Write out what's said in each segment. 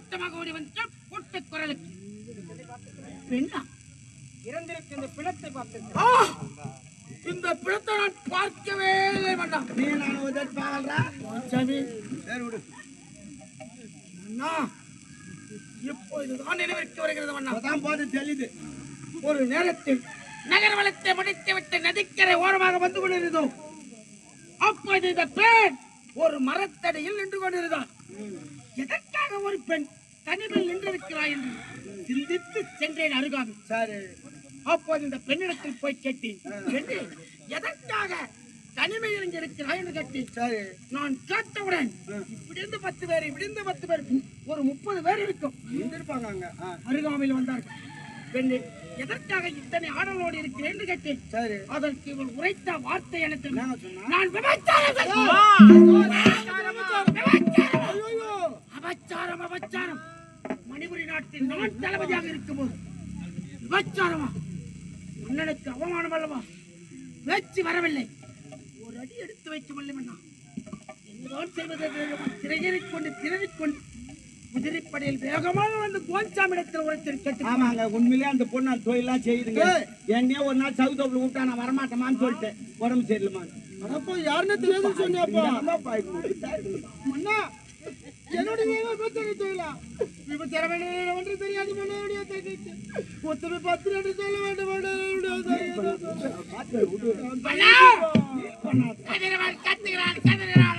ஓட்டமாக ஓடி வந்து கூட்டு குரலுக்கு. பெண்ணா இறந்திருக்க இந்த பிணத்தை பார்த்திருக்கிறேன்! இந்த பிணத்தை நான் பார்க்கவே இல்லை வேண்டாம் நீ நான் ஒரு பாக்கலடா சாமி. சரி விடு. அண்ணா இப்பொழுதுதான் நினைவிற்கு வருகிறது அண்ணா அதான் போது தெரியுது. ஒரு நேரத்தில் நகர் வளத்தை முடித்துவிட்டு நதிக்கரை ஓரமாக வந்து கொண்டிருந்தோம். அப்போது இந்த பெண் ஒரு மரத்தடியில் நின்று கொண்டிருந்தார் எதற்காக ஒரு பெண் தனிமையில் நின்றிருக்கிறாய் என்று சிந்தித்து சென்றேன் அருகாமல் சரி. அப்போது இந்த பெண்ணிடத்தில் போய் கேட்டேன் பெண்ணே, எதற்காக தனிமையில் இங்கே இருக்கிறாய் என்று கேட்டேன். சரி. நான் கேட்டவுடன் இப்படி இருந்து பத்து பேர் இப்படி இருந்து பத்து பேர் ஒரு முப்பது பேர் இருக்கும். இருப்பாங்க அங்க. அருகாமையில் வந்தார்கள். பெண்ணே எதற்காக இத்தனை ஆடலோடு இருக்கிறேன் என்று கேட்டேன். சரி. அதற்கு இவள் உரைத்த வார்த்தை எனக்கு நான் விபச்சாரம். அபச்சாரம் அபச்சாரம். மணிபுரி நாட்டில் நான் தளபதியாக இருக்கும்போது விபச்சாரமா? மன்னனுக்கு அவமானம் அல்லவா? பேச்சு வரவில்லை. ஒரு அடி எடுத்து வைக்க வல்லமண்ணா என்னதான் செய்வது திரையறிக் கொண்டு திணறிக் கொண்டு குதிரைப்படையில் வேகமாக வந்து கோல்சாமிடத்தில் உரைத்தில் கேட்டு ஆமாங்க உண்மையிலேயே அந்த பொண்ணு அந்த தொழிலாம் செய்யுதுங்க. என்னையே ஒரு நாள் சவுதோப்புல விட்டா நான் வரமாட்டேமான்னு சொல்லிட்டேன். உடம்பு சரியில்லைமான்னு அப்போ யாருன்னு தெரியாது சொன்னியப்பா? அம்மாப்பா, அண்ணா என்னுடைய விபச்சாரம் ஒன்று தெரியாது ஒத்துமை பத்து என்று சொல்ல வேண்டும்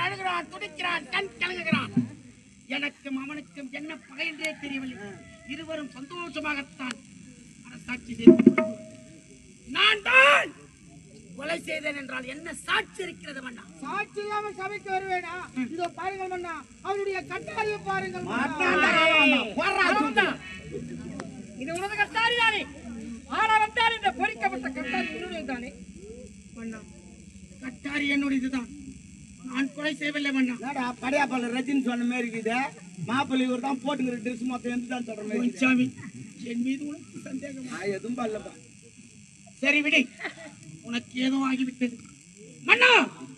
அழுகிறான் துடிக்கிறான் கண் கலங்குகிறான். எனக்கும் அவனுக்கும் என்ன பகை என்றே தெரியவில்லை இருவரும் சந்தோஷமாகத்தான் என்றால் என்ன சாட்சி இருக்கிறது மன்னா? சாட்சி இல்லாம சபைக்கு வருவேனா? இதோ பாருங்கள் மன்னா அவருடைய கட்டாரியை பாருங்கள் இது உனது கட்டாரி தானே? ஆனா வந்தால் இந்த பொறிக்கப்பட்ட கட்டாரி உன்னுடைய தானே? மன்னா கட்டாரி என்னுடையதுதான் நான் கொலை செய்யவில்லை மன்னா. என்னடா படையாப்பால ரஜினி சொன்ன மாதிரி இருக்குது மாப்பிள்ளை இவர் தான் போட்டுக்கிற ட்ரெஸ் மொத்தம் எந்த தான் சொல்ற மாதிரி. சாமி. என் மீது உனக்கு சந்தேகம். நான் எதுவும் பண்ணலப்பா. சரி விடு. உனக்கு ஏதோ ஆகிவிட்டது. மன்னா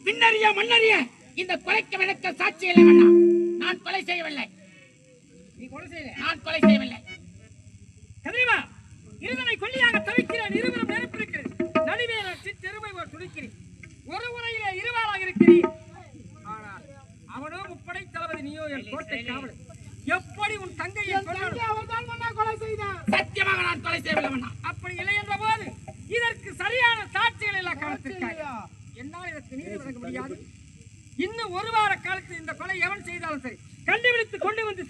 பின்னறிய மன்னறிய. இந்த கொலைக்கு விளக்க சாட்சி இல்லை மன்னா. நான் கொலை செய்யவில்லை. நீ கொலை செய்யல. நான் கொலை செய்யவில்லை. கதிரவா இருதனை கொல்லியாக தவிக்கிறேன். இருவரும் நெருப்பிருக்கிறேன் நடுவே தெருமை ஒரு துடிக்கிறேன். ஒரு உரையிலே இருவாராக இருக்கிறேன் ஆனால் அவனோ முப்படை தளபதி நீயோ என் கோட்டை காவலன் எப்படி உன் தங்கையை அவர்தான் மன்னா கொலை செய்தான் சத்தியமாக நான் கொலை செய்யவில்லை அப்படி இல்லை என்ற போது இதற்கு சரியான சாட்சிகள் எல்லாம் காலத்திற்காக என்னால் இதற்கு நீதி வழங்க முடியாது. இன்னும் ஒரு வார காலத்தில் இந்த கொலை எவன் செய்தாலும் சரி கண்டுபிடித்து கொண்டு வந்து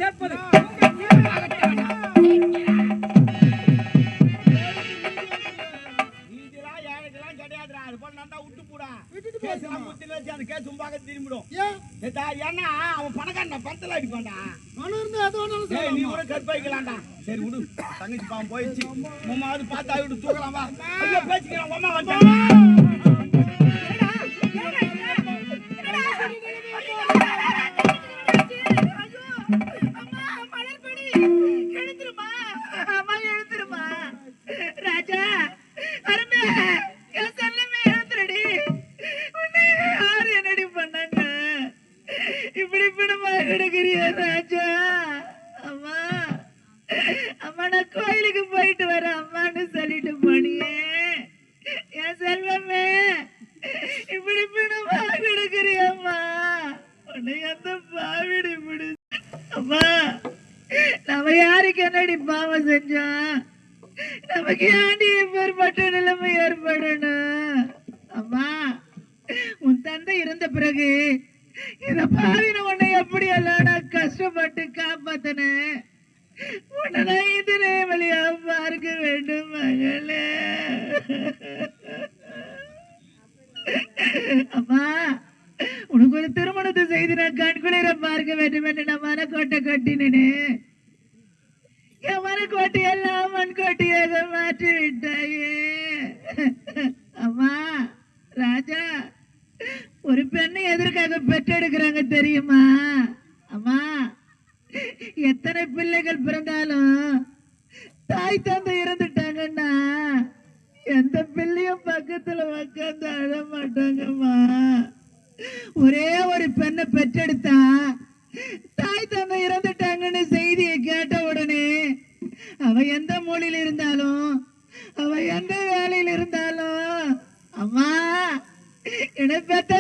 அம்மா. நம்ம யாருக்கு என்னடி பாவம் செஞ்சோம் நமக்கு ஏண்டி ஏற்பட்ட நிலைமை ஏற்படணும்? அம்மா உன் தந்தை இருந்த பிறகு இத பாவின உன்னை எப்படி எல்லாம் கஷ்டப்பட்டு காப்பாத்தன? உடனே நான் இதனே வழியா பார்க்க வேண்டும் மகளே. அம்மா உனக்கு ஒரு திருமணத்தை செய்து நான் கண்குளிர பார்க்க வேண்டும் என்று நான் மரக்கோட்டை கட்டினேனே. என் மரக்கோட்டை எல்லாம் மண்கோட்டையாக மாற்றி விட்டாயே அம்மா ராஜா ஒரு பெண்ணை எதற்காக பெற்றெடுக்கிறாங்க தெரியுமா? அம்மா எத்தனை பிள்ளைகள் பிறந்தாலும் தாய் தந்தை இறந்துட்டாங்கன்னா எந்த பிள்ளையும் பக்கத்துல உட்காந்து அழ மாட்டாங்கம்மா. ஒரே ஒரு பெண்ண பெற்றெடுத்தா தாய் தந்தை இறந்துட்டாங்கன்னு செய்தியை கேட்ட உடனே அவ எந்த மொழியில் இருந்தாலும் அவ எந்த வேலையில் இருந்தாலும் அம்மா என்ன பெத்த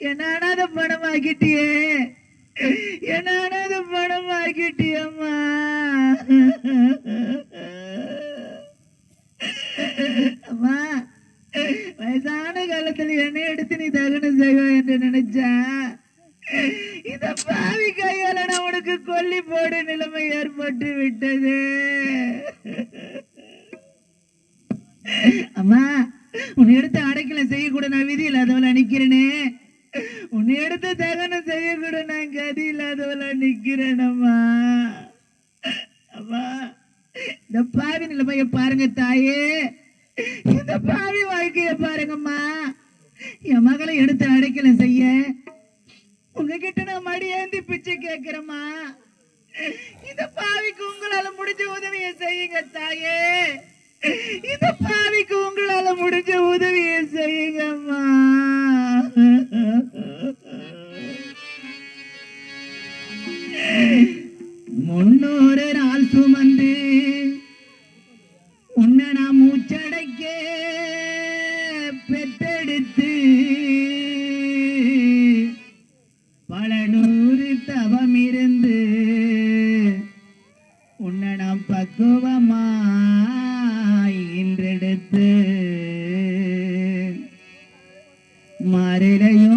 என்ன அனாத பணம் ஆக்கிட்டியே என்ன அனாத பணம் ஆக்கிட்டியம்மா அம்மா வயசான காலத்துல என்ன எடுத்து நீ தகனம் செய்வ என்று நினைச்சா? இந்த பாவி கையால நான் உனக்கு கொல்லி போடு நிலைமை ஏற்பட்டு விட்டது. அம்மா உன்னை எடுத்து அடைக்கல செய்யக்கூட நான் விதியில் அதவளை நிக்கிறேனே. உன்னை எடுத்து தகனம் கூட நான் கதி இல்லாதவளா நிக்கிறேனம்மா அம்மா. இந்த பாவி நிலைமைய பாருங்க தாயே. இந்த பாவி வாழ்க்கைய பாருங்கம்மா. என் மகளை எடுத்து அடைக்கல செய்ய. உங்ககிட்ட நான் மடி ஏந்தி பிச்சை கேட்கிறேம்மா. இந்த பாவிக்கு உங்களால முடிஞ்ச உதவியை செய்யுங்க தாயே. இந்த பாவிக்கு உங்களால முடிஞ்ச உதவியை செய்யுங்கம்மா. മരലയും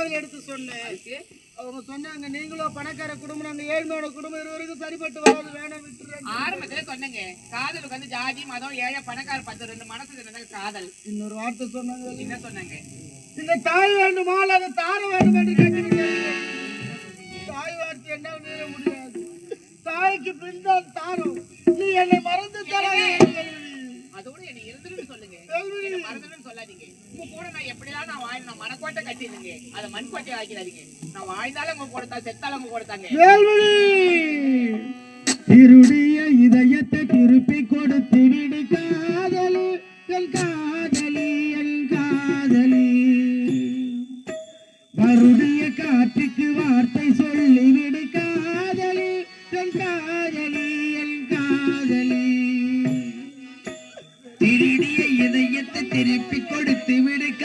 காதல் எடுத்து சொன்னேன். அவங்க சொன்னாங்க நீங்களும் பணக்கார குடும்பம் நாங்க ஏழ்மையோட குடும்பம் இருவருக்கும் சரிப்பட்டு வராது வேணாம் விட்டுறேன். ஆரம்பத்துல சொன்னேங்க. காதலுக்கு வந்து ஜாதி மதம் ஏழை பணக்கார பத்து ரெண்டு மனசு இருந்தாங்க காதல். இன்னொரு வார்த்தை சொன்னாங்க. என்ன சொன்னாங்க? இந்த தாய் வேண்டுமா அல்லது தார வேண்டும் என்று கேட்டிருக்கேன் தாய் வார்த்தை என்ன முடியாது. தாய்க்கு பின் தான் தாரம். நீ என்னை மறந்து தர அதோட என்ன இருந்துன்னு சொல்லுங்க. என்ன மறந்துன்னு சொல்லாதீங்க. கூட நான் எப்படிலாம் நான் நான் மனக்கோட்டை கட்டிடுங்க மண்கோட்டை நான் வாழ்ந்தாலும் உங்க கூட தான் செத்தாலும் உங்க கூட தாங்க. திருடிய இதயத்தை திருப்பி கொடுத்து விடு என் என் திருடிய இதயத்தை திருப்பி கொடுத்து விடுக்க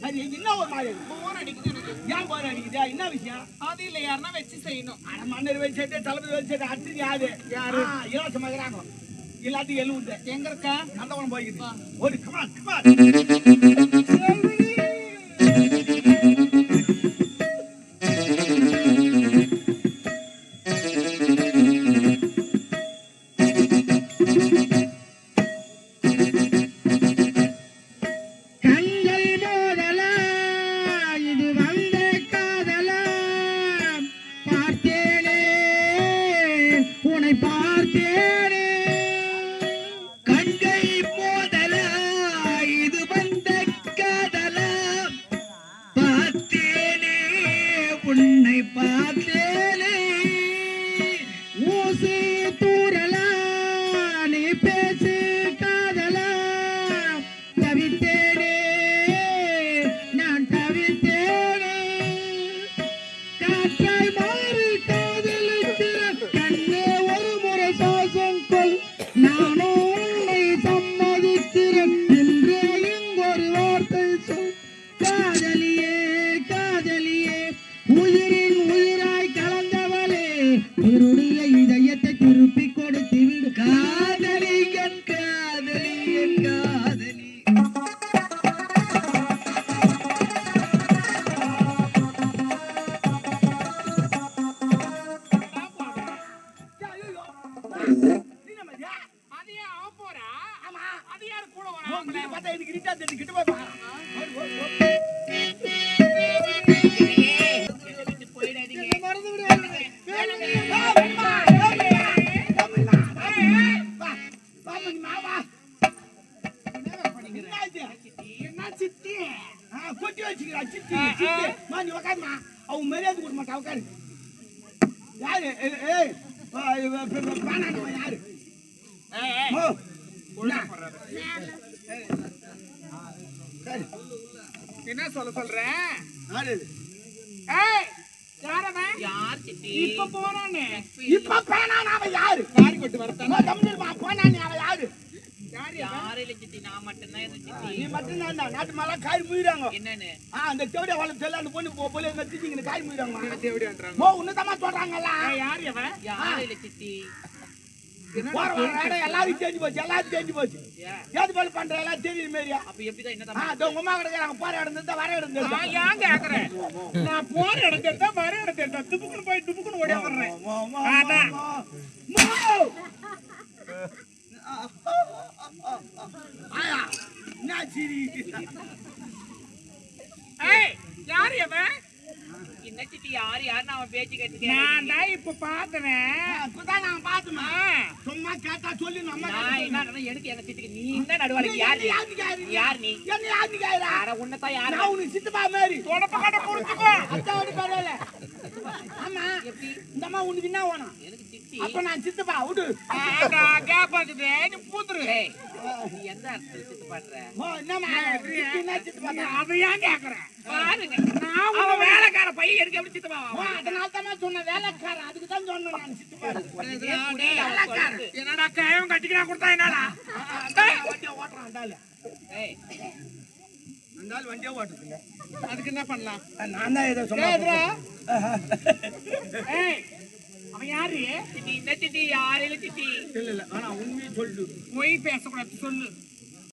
சரி என்ன ஒரு மாதிரி? போன் அடிக்குது எனக்கு. ஏன் போற அடிக்குதா? என்ன விஷயம்? அது இல்ல யாருன்னா வச்சு செய்யணும். அட மன்னர் வச்சுட்டு தளபதி வச்சுட்டு அடுத்து யாரு? யாரு? இலவச மகராங்க எல்லாத்தையும் எழுவுது எங்க இருக்கா? நல்லவன் போய்க்குது ஒரு கமான் கமான் சித்தி கொட்டி வச்சுக்கிறா சித்தி சித்தி மா நீ உக்காருமா அவன் மரியாதை கொடுக்க மாட்டா உட்காரு யாரு ஏய், பானாண்டவன் யாரு என்ன? சொல்ல சொல்ற? ஏய் இப்ப போறானே இப்ப பேனான அவன் யாரு காரி கொட்டு வரத்தானே தமிழ்மா போனானே அவன் யாரு யாரு யாரு இல்ல சித்தி? நான் மட்டும்தான் இருந்த சித்தி. நீ தான் நாட்டு மேல காய் முயிறாங்க. என்னன்னு? ஆ அந்த தேவடியா வளம் சொல்ல அந்த பொண்ணு போ போல திட்டிங்க காய் முயிறாங்க. தேவடியான்றாங்க ஓ உன்னதமா சொல்றாங்கல்ல. யார் அவன் யாரு இல்ல சித்தி? எல்லாரும் தெரிஞ்சு போச்சு எல்லாரும் தெரிஞ்சு போச்சு. ஏது போல பண்ற எல்லாம் தெரியுது மாரியா அப்ப எப்படிதான் என்ன உங்க அம்மா கிடக்குறாங்க போற இடம் இருந்தா வர இடம் இருந்தா நான் ஏன் கேக்குறேன்? நான் போற இடம் வர இடம் துப்புக்குன்னு போய் துப்புக்குன்னு ஓடியா வர்றேன். அதான். ஆயா என்ன சிரி ஏய் யாரு அவன் யாரு பேச்சு கேட்டு நான் தான் இப்ப பார்த்தவன் அப்பதான் நான் பார்த்தேன். சும்மா கேட்டா சொல்லி நம்ம என்ன? எனக்கு எங்க சித்திக்கு? நீ என்ன நடுவாளிக்கு யார் யார் நீ? என்ன யாருக்கு கேக்குறா? யார உன்னதான் யாரு? நான் உனக்கு சித்தப்பா மாதிரி. தொடப்ப அதான் ஒரு பரவாயில்ல ஆமா. எப்படி? இந்த அம்மா உனக்கு என்ன வேணும்? எனக்கு சித்தி அப்ப நான் சித்தப்பா விடு கேப்பாக்குது நீ பூத்துரு. நீ எந்த அர்த்தத்துல சித்தினா சித்தப்பா. அதை ஏன் கேக்குறேன் பாருங்க. நான் அவன் வேலைக்கார பையன் எனக்கு எப்படி சித்தப்பா அதனால தான் சொன்னேன் வேலைக்காரன் அதுக்கு தான் சொன்னேன் நான் சித்தப்பா. என்னடா கையும் கட்டிக்கிறா கொடுத்தா என்னடா? வண்டியை ஓட்டுறான். ஏய் ஆள் வண்டியே ஓட்டுறதில்ல அதுக்கு என்ன பண்ணலாம்? நான் தான் ஏதோ ஏய் அவன் யாரு? சித்தி. இந்த யாரையில சித்தி. இல்ல இல்ல ஆனா உண்மையை சொல்லு. பொய் பேசக்கூடாது சொல்லு.